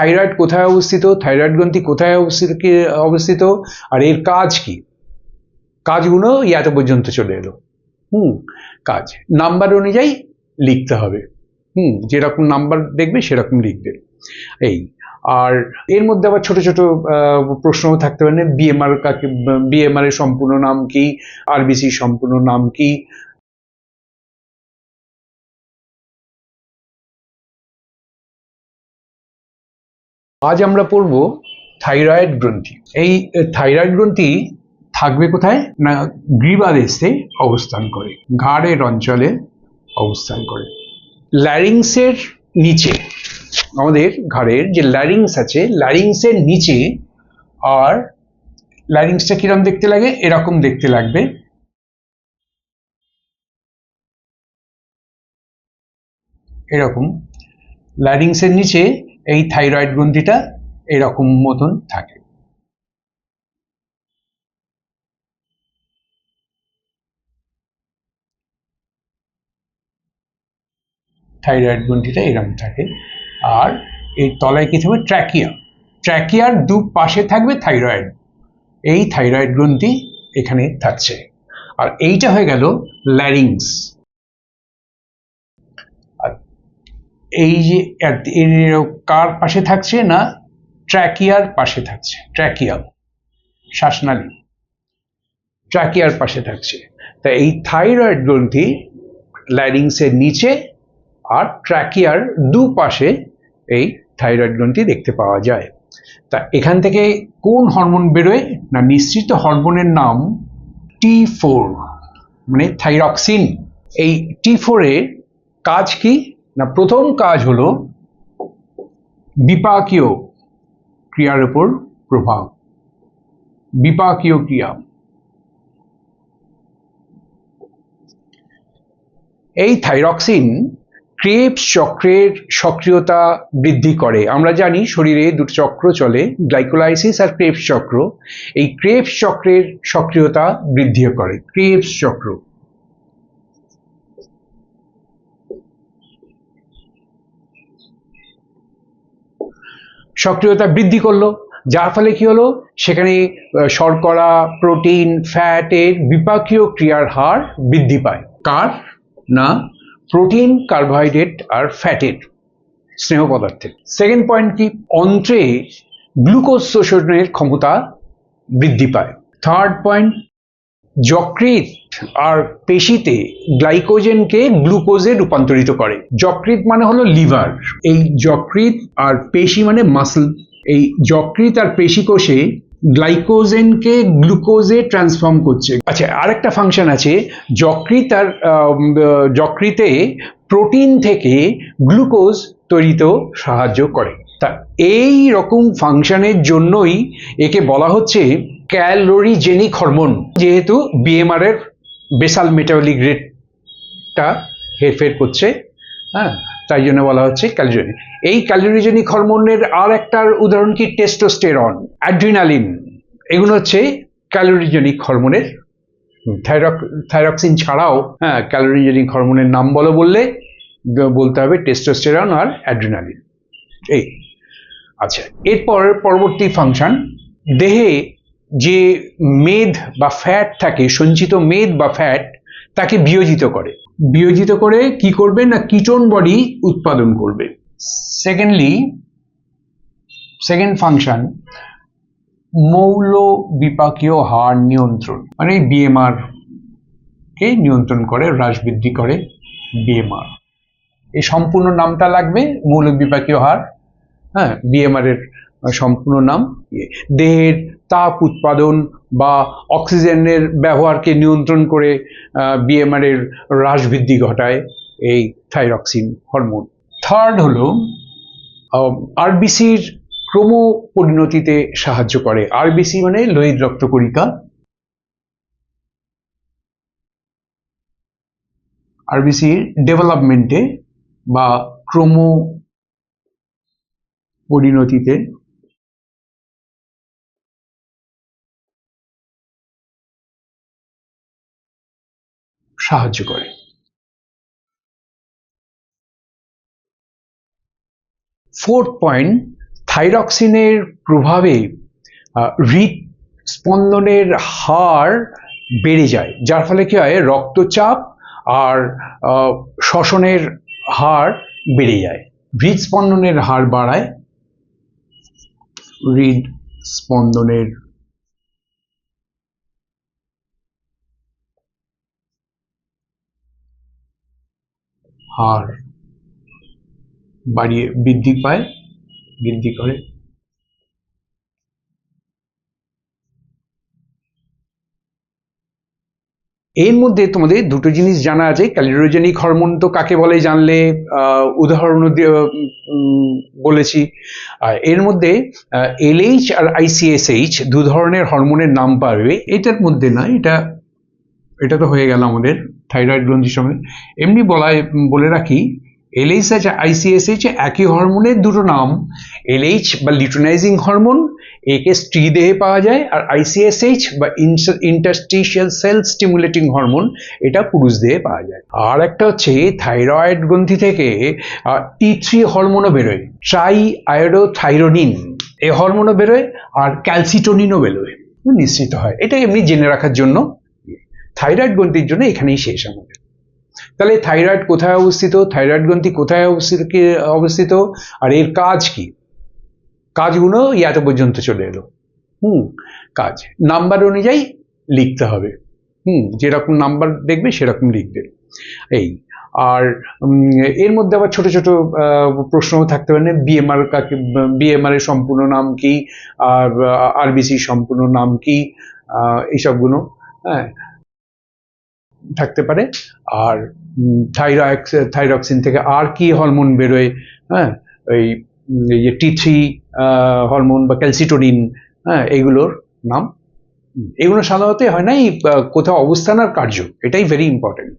Thyroid কোথায় অবস্থিত? Thyroid গ্রন্থি কোথায় অবস্থিত অবস্থিত? আর এর কাজ কি? কাজগুলো এত পর্যন্ত চলে এলো। হুম, কাজ। নাম্বার অনুযায়ী লিখতে হবে। হুম, যেরকম নাম্বার দেখবে, সেরকম লিখবে। এই, আর এর মধ্যে আবার ছোট ছোট প্রশ্নও থাকতে পারে। বিএমআর কাকে বিএমআর এর সম্পূর্ণ নাম কি? আরবিসি সম্পূর্ণ নাম কি? আজ আমরা পড়ব থাইরয়েড গ্রন্থি। এই থাইরয়েড গ্রন্থি থাকবে কোথায়? না, গ্রীবাদেশে অবস্থান করে, ঘাড়ের অঞ্চলে অবস্থান করে। ল্যারিংসের নিচে, আমাদের ঘাড়ের যে ল্যারিংস আছে ল্যারিংসের নিচে আর ল্যারিংসটা কীরকম দেখতে লাগে? এরকম দেখতে লাগবে। এরকম। ল্যারিংসের নিচে এই থাইরয়েড গ্রন্থিটা এরকম মতন থাকে। থাইরয়েড গ্রন্থিটা এরকম থাকে। আর এর তলায় কি থাকবে? ট্র্যাকিয়া ট্র্যাকিয়ার দু পাশে থাকবে থাইরয়েড এই থাইরয়েড গ্রন্থি এখানে থাকছে। আর এইটা হয়ে গেল ল্যারিংস আর এই যে কার পাশে থাকছে না ট্র্যাকিয়ার পাশে থাকছে? ট্র্যাকিয়া, শ্বাসনালী। ট্র্যাকিয়ার পাশে থাকছে। তা এই থাইরয়েড গ্রন্থি ল্যারিংসের নিচে আর ট্র্যাকিয়ার দুপাশে এই থাইরয়েড গ্রন্থি দেখতে পাওয়া যায়। তা এখান থেকে কোন হরমোন বেরোয়? না নিশ্চিত হরমোনের নাম টি ফোর মানে থাইরক্সিন। এই টি ফোরের কাজ কি? না, প্রথম কাজ হলো বিপাকীয় ক্রিয়ার উপর প্রভাব। বিপাকীয় ক্রিয়া। এই থাইরক্সিন ক্রেবস চক্রের সক্রিয়তা বৃদ্ধি করে। আমরা জানি শরীরে দুটো চক্র চলে, গ্লাইকোলাইসিস আর ক্রেবস চক্র। এই ক্রেবস চক্রের সক্রিয়তা বৃদ্ধি করে ক্রেবস চক্র। সক্রিয়তা বৃদ্ধি করল, যার ফলে কি হলো? সেখানে শর্করা প্রোটিন ফ্যাটের বিপাকীয় ক্রিয়ার হার বৃদ্ধি পায়। কার? না প্রোটিন কার্বোহাইড্রেট আর ফ্যাটের স্নেহ পদার্থের। সেকেন্ড পয়েন্ট কি? অন্ত্রে গ্লুকোজ শোষণের ক্ষমতা বৃদ্ধি পায়। থার্ড পয়েন্ট যকৃৎ আর পেশিতে গ্লাইকোজেনকে গ্লুকোজে রূপান্তরিত করে। যকৃৎ মানে হলো লিভার। এই যকৃৎ আর পেশি মানে মাসল। এই যকৃৎ আর পেশি কোষে গ্লাইকোজেনকে গ্লুকোজে ট্রান্সফর্ম করছে। আচ্ছা আরেকটা ফাংশন আছে। যকৃৎ আর যকৃতে প্রোটিন থেকে গ্লুকোজ তৈরিতেও সাহায্য করে। তা এই রকম ফাংশনের জন্যই একে বলা হচ্ছে ক্যালোরিজেনিক হরমোন, যেহেতু বিএমআর এর বেসাল মেটাবলিক রেটটা হেরফের করছে হ্যাঁ তাই জন্য বলা হচ্ছে ক্যালোরিজেনিক এই ক্যালোরিজেনিক হরমোনের আর একটার উদাহরণ কি? টেস্টোস্টেরন অ্যাড্রিনালিন এগুলো হচ্ছে ক্যালোরিজেনিক হরমোনের। থাইরক থাইরক্সিন ছাড়াও হ্যাঁ ক্যালোরিজেনিক হরমোনের নাম বলো বললে বলতে হবে টেস্টোস্টেরন আর অ্যাড্রিনালিন এই আচ্ছা এরপর পরবর্তী ফাংশন দেহে যে মেদ বা ফ্যাট থাকে, সঞ্চিত মেদ বা ফ্যাট তাকে বিয়োজিত করে। বিয়োজিত করে কি করবে না কিটোন বডি উৎপাদন করবে। সেকেন্ডলি সেকেন্ড ফাংশন মৌল বিপাকীয় হার নিয়ন্ত্রণ। মানে বিএমআর কে নিয়ন্ত্রণ করে, হ্রাস বৃদ্ধি করে বিএমআর এই সম্পূর্ণ নামটা লাগবে মৌল বিপাকীয় হার হ্যাঁ বিএমআর এর সম্পূর্ণ নাম। দেহের তাপ উৎপাদন বা অক্সিজেনের ব্যবহারকে নিয়ন্ত্রণ করে বিএমআর এর হ্রাস বৃদ্ধি ঘটায় এই থাইরক্সিন হরমোন। থার্ড হলো আরবিসির ক্রম পরিণতিতে সাহায্য করে। আরবিসি মানে লোহিত রক্তকণিকা। আরবিসির ডেভেলপমেন্টে বা ক্রম পরিণতিতে সাহায্য করে। ফোর্থ পয়েন্ট থাইরক্সিনের প্রভাবে আহ, হৃদস্পন্দনের হার বেড়ে যায় যার ফলে কি হয়? রক্তচাপ আর শ্বসনের হার বেড়ে যায়। হৃদস্পন্দনের হার বাড়ায় হৃদস্পন্দনের হার বাড়িয়ে বৃদ্ধি পায়, বৃদ্ধি করে। এর মধ্যে তোমাদের দুটো জিনিস জানা আছে ক্যালিরোজেনিক হরমোন তো কাকে বলে জানলে? উদাহরণ বলেছি। এর মধ্যে এলএইচ আর আইসিএসএইচ দু ধরনের হরমোনের নাম পাবে এটার মধ্যে না, এটা এটা তো হয়ে গেল আমাদের থাইরয়েড গ্রন্থির সঙ্গে এমনি বলায় বলে রাখি এলএইচ আর আইসিএসএইচ একই হরমোনের দুটো নাম। এলএইচ বা লিউটিনাইজিং হরমোন একে স্ত্রী দেহে পাওয়া যায়, আর আইসিএসএইচ বা ইন্টারস্টিশিয়াল সেল স্টিমুলেটিং হরমোন এটা পুরুষ দেহে পাওয়া যায়। আর একটা হচ্ছে থাইরয়েড গ্রন্থি থেকে টি থ্রি হরমোনও বেরোয় ট্রাই আয়োডোথাইরোনিন এই হরমোনও বেরোয়, আর ক্যালসিটোনিনও বেরোয়। নিশ্চিত হয় এটা এমনি জেনে রাখার জন্য। থাইরয়েড গ্রন্থির জন্য এখানেই শেষ আমাদের। তাহলে থাইরয়েড কোথায় অবস্থিত? থাইরয়েড গ্রন্থি কোথায় অবস্থিত অবস্থিত? আর এর কাজ কি? কাজগুলো এত পর্যন্ত চলে এলো। হুম, কাজ। নাম্বার অনুযায়ী লিখতে হবে। হুম, যেরকম নাম্বার দেখবে সেরকম লিখবে। এই, আর এর মধ্যে আবার ছোট ছোট প্রশ্নও থাকতে পারে বিএমআর কাকে বিএমআর এর সম্পূর্ণ নাম কি? আর আরবিসি সম্পূর্ণ নাম কি? এইসবগুলো হ্যাঁ থাকতে পারে। আর থাইরক্স থাইরক্সিন থেকে আর কি হরমোন বেরোয় হ্যাঁ? ওই যে টি থ্রি হরমোন বা ক্যালসিটোনিন হ্যাঁ এগুলোর নাম। এগুলো সাধারণত হয় না, এই কোথাও অবস্থান আর কার্য, এটাই ভেরি ইম্পর্টেন্ট